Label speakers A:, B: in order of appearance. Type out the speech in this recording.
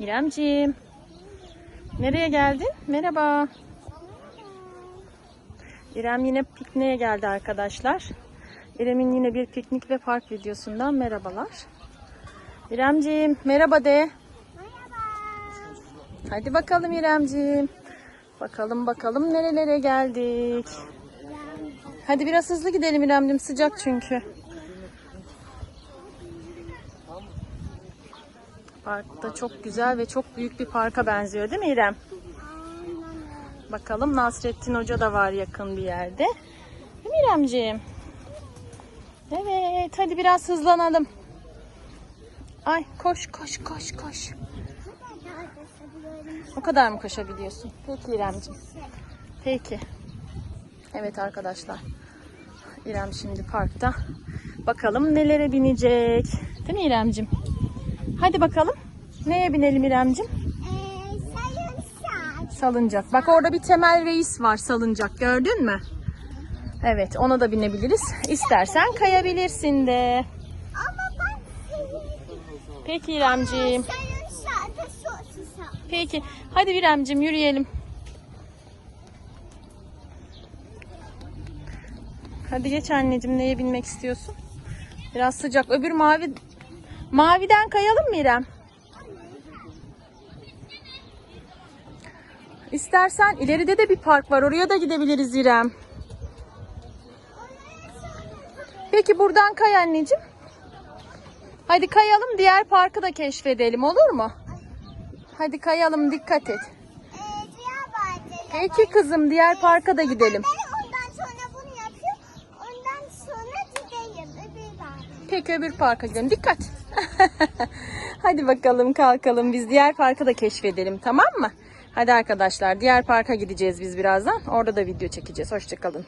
A: İremciğim. Nereye geldin? Merhaba. İrem yine pikniğe geldi arkadaşlar. İrem'in yine bir piknik ve park videosundan merhabalar. İremciğim merhaba de. Hadi bakalım İremciğim. Bakalım bakalım nerelere geldik. Hadi biraz hızlı gidelim İremciğim sıcak çünkü. Parkta çok güzel ve çok büyük bir parka benziyor değil mi İrem? Bakalım Nasrettin Hoca da var yakın bir yerde. Değil mi İremciğim? Evet hadi biraz hızlanalım. Ay koş koş koş koş. O kadar mı koşabiliyorsun? Peki İremciğim. Peki. Evet arkadaşlar. İrem şimdi parkta. Bakalım nelere binecek. Değil mi İremciğim? Hadi bakalım. Neye binelim İremciğim?
B: Ee.
A: Salıncak. Bak orada bir temel reis var salıncak. Gördün mü? Evet ona da binebiliriz. İstersen kayabilirsin de.
B: Ama ben
A: Peki İremciğim. Peki. Hadi İremciğim yürüyelim. Hadi geç anneciğim neye binmek istiyorsun? Biraz sıcak. Öbür mavi maviden kayalım mı İrem? İstersen ileride de bir park var. Oraya da gidebiliriz İrem. Peki buradan kay anneciğim. Hadi kayalım diğer parkı da keşfedelim olur mu? Hadi kayalım dikkat et. Peki kızım diğer parka da gidelim. Peki öbür parka gidelim. Dikkat. Hadi bakalım kalkalım biz diğer parkı da keşfedelim tamam mı? Hadi arkadaşlar diğer parka gideceğiz biz birazdan. Orada da video çekeceğiz. Hoşçakalın.